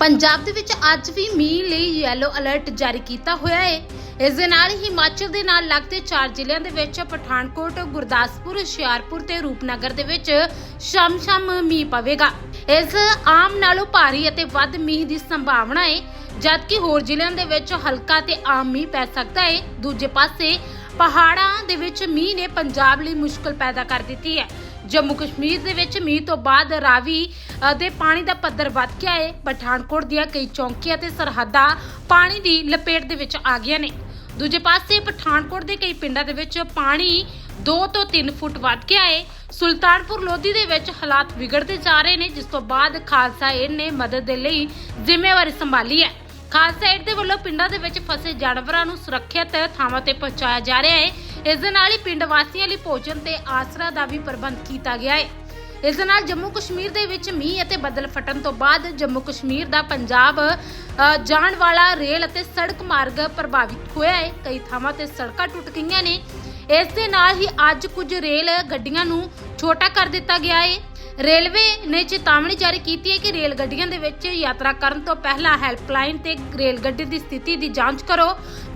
ਪੰਜਾਬ ਦੇ ਵਿੱਚ ਅੱਜ ਵੀ ਮੀਂਹ ਲਈ ਯੈਲੋ ਅਲਰਟ ਜਾਰੀ ਕੀਤਾ ਹੋਇਆ ਹੈ। ਇਸ ਦੇ ਨਾਲ ਹੀ ਹਿਮਾਚਲ ਦੇ ਨਾਲ ਲੱਗਦੇ ਚਾਰ ਜ਼ਿਲ੍ਹਿਆਂ ਦੇ ਵਿੱਚ ਪਠਾਨਕੋਟ, ਗੁਰਦਾਸਪੁਰ, ਹੁਸ਼ਿਆਰਪੁਰ ਤੇ ਰੂਪਨਗਰ ਦੇ ਵਿੱਚ ਸ਼ਾਮ ਸ਼ਮ ਮੀਂਹ ਪਵੇਗਾ। ਇਸ ਆਮ ਨਾਲੋਂ ਭਾਰੀ ਅਤੇ ਵੱਧ ਮੀਂਹ ਦੀ ਸੰਭਾਵਨਾ ਹੈ, ਜਦਕਿ ਹੋਰ ਜ਼ਿਲ੍ਹਿਆਂ ਦੇ ਵਿੱਚ ਹਲਕਾ ਤੇ ਆਮ ਮੀਂਹ ਪੈ ਸਕਦਾ ਹੈ। ਦੂਜੇ ਪਾਸੇ ਪਹਾੜਾਂ ਦੇ ਵਿੱਚ ਮੀਂਹ ਨੇ ਪੰਜਾਬ ਲਈ ਮੁਸ਼ਕਲ ਪੈਦਾ ਕਰ ਦਿੱਤੀ ਹੈ। ਜੰਮੂ ਕਸ਼ਮੀਰ ਦੇ ਵਿੱਚ ਮੀਂਹ ਤੋਂ ਬਾਅਦ ਰਾਵੀ ਦੇ ਪਾਣੀ ਦਾ ਪੱਧਰ ਵੱਧ ਗਿਆ ਹੈ ਪਠਾਨਕੋਟ ਦੀਆਂ ਕਈ ਚੌਂਕੀਆਂ ਤੇ ਸਰਹੱਦਾਂ ਪਾਣੀ ਦੀ ਲਪੇਟ ਦੇ ਵਿੱਚ ਆ ਗਈਆਂ ਨੇ। ਦੂਜੇ ਪਾਸੇ ਪਠਾਨਕੋਟ ਦੇ ਕਈ ਪਿੰਡਾਂ ਦੇ ਵਿੱਚ ਪਾਣੀ 2 ਤੋਂ 3 ਫੁੱਟ ਵੱਧ ਗਿਆ ਹੈ ਸੁਲਤਾਨਪੁਰ ਲੋਧੀ ਦੇ ਵਿੱਚ ਹਾਲਾਤ ਵਿਗੜਦੇ ਜਾ ਰਹੇ ਨੇ, ਜਿਸ ਤੋਂ ਬਾਅਦ ਖਾਲਸਾ ਏਡ ਨੇ ਮਦਦ ਦੇ ਲਈ ਜ਼ਿੰਮੇਵਾਰੀ ਸੰਭਾਲੀ ਹੈ। ਖਾਲਸਾ ਏਡ ਦੇ ਵੱਲੋਂ ਪਿੰਡਾਂ ਦੇ ਵਿੱਚ ਫਸੇ ਜਾਨਵਰਾਂ ਨੂੰ ਸੁਰੱਖਿਅਤ ਥਾਵਾਂ ਤੇ ਪਹੁੰਚਾਇਆ ਜਾ ਰਿਹਾ ਹੈ ਇਸ ਦੇ ਨਾਲ ਹੀ ਪਿੰਡ ਵਾਸੀਆਂ ਲਈ ਭੋਜਨ ਤੇ ਆਸਰਾ ਦਾ ਵੀ ਪ੍ਰਬੰਧ ਕੀਤਾ ਗਿਆ ਹੈ। ਇਸ ਦੇ ਨਾਲ ਜੰਮੂ ਕਸ਼ਮੀਰ ਦੇ ਵਿੱਚ ਮੀਂਹ ਅਤੇ ਬੱਦਲ ਫਟਣ ਤੋਂ ਬਾਅਦ ਜੰਮੂ ਕਸ਼ਮੀਰ ਦਾ ਪੰਜਾਬ ਅ, ਜਾਣ ਵਾਲਾ ਰੇਲ ਅਤੇ ਸੜਕ ਮਾਰਗ ਪ੍ਰਭਾਵਿਤ ਹੋਇਆ ਹੈ। ਕਈ ਥਾਵਾਂ ਤੇ ਸੜਕਾਂ ਟੁੱਟ ਗਈਆਂ ਨੇ। ਇਸ ਦੇ ਨਾਲ ਹੀ ਅੱਜ ਕੁਝ ਰੇਲ ਗੱਡੀਆਂ ਨੂੰ ਛੋਟਾ ਕਰ ਦਿੱਤਾ ਗਿਆ ਹੈ। ਰੇਲਵੇ ਨੇ ਚੇਤਾਵਨੀ ਜਾਰੀ ਕੀਤੀ ਹੈ ਕਿ ਰੇਲ ਗੱਡੀਆਂ ਦੇ ਵਿੱਚ ਯਾਤਰਾ ਕਰਨ ਤੋਂ ਪਹਿਲਾਂ ਹੈਲਪਲਾਈਨ ਤੇ ਰੇਲ ਗੱਡੀ ਦੀ ਸਥਿਤੀ ਦੀ ਜਾਂਚ ਕਰੋ।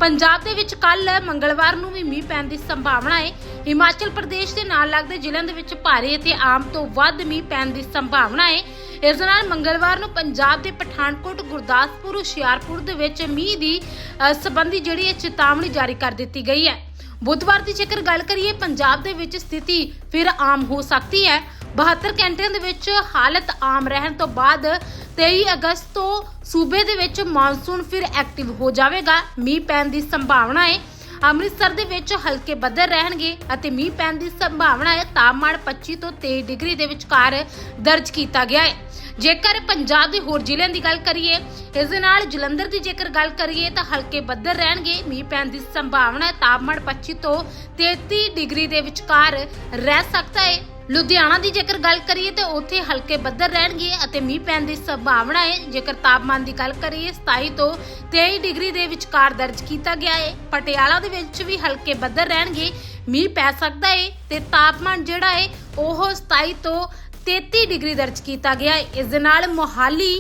ਪੰਜਾਬ ਦੇ ਵਿੱਚ ਕੱਲ ਮੰਗਲਵਾਰ ਨੂੰ ਵੀ ਮੀਂਹ ਪੈਣ ਦੀ ਸੰਭਾਵਨਾ ਹੈ। ਹਿਮਾਚਲ ਪ੍ਰਦੇਸ਼ ਦੇ ਨਾਲ ਲੱਗਦੇ ਜ਼ਿਲ੍ਹਿਆਂ ਦੇ ਵਿੱਚ ਭਾਰੀ ਅਤੇ ਆਮ ਤੋਂ ਵੱਧ ਮੀਂਹ ਪੈਣ ਦੀ ਸੰਭਾਵਨਾ ਹੈ। ਇਸ ਨਾਲ ਮੰਗਲਵਾਰ ਨੂੰ ਪੰਜਾਬ ਦੇ ਪਠਾਨਕੋਟ ਗੁਰਦਾਸਪੁਰ ਹੁਸ਼ਿਆਰਪੁਰ ਦੇ ਵਿੱਚ ਮੀਂਹ ਦੀ ਅ, ਸੰਬੰਧੀ ਜਿਹੜੀ ਹੈ ਚੇਤਾਵਨੀ ਜਾਰੀ ਕਰ ਦਿੱਤੀ ਗਈ ਹੈ। ਬੁੱਧਵਾਰ ਦੀ ਜੇਕਰ ਗੱਲ ਕਰੀਏ ਪੰਜਾਬ ਦੇ ਵਿੱਚ ਸਥਿਤੀ ਫਿਰ ਆਮ ਹੋ ਸਕਦੀ ਹੈ। 72 ਘੰਟਿਆਂ ਦੇ ਵਿੱਚ ਹਾਲਤ ਆਮ ਰਹਿਣ ਤੋਂ ਬਾਅਦ 23 ਅਗਸਤ ਤੋਂ ਸੂਬੇ ਦੇ ਵਿੱਚ ਮੌਨਸੂਨ ਫਿਰ ਐਕਟਿਵ ਹੋ ਜਾਵੇਗਾ। ਮੀਂਹ ਪੈਣ ਦੀ ਸੰਭਾਵਨਾ ਹੈ। ਅੰਮ੍ਰਿਤਸਰ ਦੇ ਵਿੱਚ ਹਲਕੇ ਬੱਦਲ ਰਹਿਣਗੇ ਅਤੇ ਮੀਂਹ ਪੈਣ ਦੀ ਸੰਭਾਵਨਾ ਹੈ। ਤਾਪਮਾਨ 25 ਤੋਂ 23 ਡਿਗਰੀ ਦੇ ਵਿਚਕਾਰ ਦਰਜ ਕੀਤਾ ਗਿਆ ਹੈ। ਜੇਕਰ ਪੰਜਾਬ ਦੇ ਹੋਰ ਜ਼ਿਲ੍ਹਿਆਂ ਦੀ ਗੱਲ ਕਰੀਏ, ਇਸ ਦੇ ਨਾਲ ਜਲੰਧਰ ਦੀ ਜੇਕਰ ਗੱਲ ਕਰੀਏ ਤਾਂ ਹਲਕੇ ਬੱਦਲ ਰਹਿਣਗੇ। ਮੀਂਹ ਪੈਣ ਦੀ ਸੰਭਾਵਨਾ ਹੈ। ਤਾਪਮਾਨ 25 ਤੋਂ 33 ਡਿਗਰੀ ਦੇ ਵਿਚਕਾਰ ਰਹਿ ਸਕਦਾ ਹੈ। ਲੁਧਿਆਣਾ ਦੀ ਜੇਕਰ ਗੱਲ ਕਰੀਏ ਤਾਂ ਉੱਥੇ ਹਲਕੇ ਬੱਦਲ ਰਹਿਣਗੇ ਅਤੇ ਮੀਂਹ ਪੈਣ ਦੀ ਸੰਭਾਵਨਾ ਹੈ। ਜੇਕਰ ਤਾਪਮਾਨ ਦੀ ਗੱਲ ਕਰੀਏ 27 ਤੋਂ 23 ਡਿਗਰੀ ਦੇ ਵਿਚਕਾਰ ਦਰਜ ਕੀਤਾ ਗਿਆ ਹੈ। ਪਟਿਆਲਾ ਦੇ ਵਿੱਚ ਵੀ ਹਲਕੇ ਬੱਦਲ ਰਹਿਣਗੇ, ਮੀਂਹ ਪੈ ਸਕਦਾ ਹੈ ਤੇ ਤਾਪਮਾਨ ਜਿਹੜਾ ਹੈ, ਉਹ 27 ਤੋਂ 33 ਡਿਗਰੀ ਦਰਜ ਕੀਤਾ ਗਿਆ ਹੈ। ਇਸ ਦੇ ਨਾਲ ਮੋਹਾਲੀ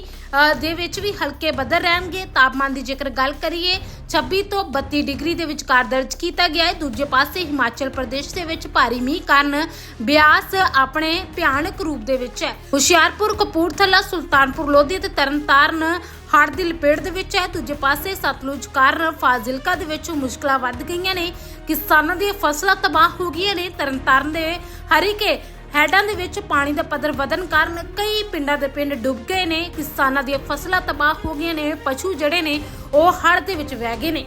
ਦੇ ਵਿੱਚ ਵੀ ਹਲਕੇ ਬੱਦਲ ਰਹਿਣਗੇ। ਤਾਪਮਾਨ ਦੀ ਜੇਕਰ ਗੱਲ ਕਰੀਏ 26 ਤੋਂ 32 ਡਿਗਰੀ ਦੇ ਵਿਚਕਾਰ ਦਰਜ ਕੀਤਾ ਗਿਆ ਹੈ। ਦੂਜੇ ਪਾਸੇ ਹਿਮਾਚਲ ਪ੍ਰਦੇਸ਼ ਦੇ ਵਿੱਚ ਭਾਰੀ ਮੀਂਹ ਕਾਰਨ ਬਿਆਸ ਆਪਣੇ ਭਿਆਨਕ ਰੂਪ ਦੇ ਵਿੱਚ ਹੈ। ਹੁਸ਼ਿਆਰਪੁਰ, ਕਪੂਰਥਲਾ, ਸੁਲਤਾਨਪੁਰ ਲੋਧੀ ਤੇ ਤਰਨਤਾਰਨ ਹੜ ਦੀ ਲਪੇਟ ਦੇ ਵਿੱਚ ਹੈ। ਦੂਜੇ ਪਾਸੇ ਸਤਲੁਜ ਕਾਰਨ ਫਾਜ਼ਿਲਕਾ ਦੇ ਵਿੱਚ ਮੁਸ਼ਕਲਾਂ ਵੱਧ ਗਈਆਂ ਨੇ। ਕਿਸਾਨਾਂ ਦੀਆਂ ਫਸਲਾਂ ਤਬਾਹ ਹੋ ਗਈਆਂ ਨੇ। ਤਰਨਤਾਰਨ ਦੇ ਹਰੀਕੇ ਹੈਡਾਂ ਦੇ ਵਿੱਚ ਪਾਣੀ ਦਾ ਪੱਧਰ ਵਧਣ ਕਾਰਨ ਕਈ ਪਿੰਡਾਂ ਦੇ ਪਿੰਡ ਡੁੱਬ ਗਏ ਨੇ। ਕਿਸਾਨਾਂ ਦੀਆਂ ਫਸਲਾਂ ਤਬਾਹ ਹੋ ਗਈਆਂ ਨੇ। ਪਸ਼ੂ ਜਿਹੜੇ ਨੇ, ਉਹ ਹੜ੍ਹ ਦੇ ਵਿੱਚ ਵਹਿ ਗਏ ਨੇ।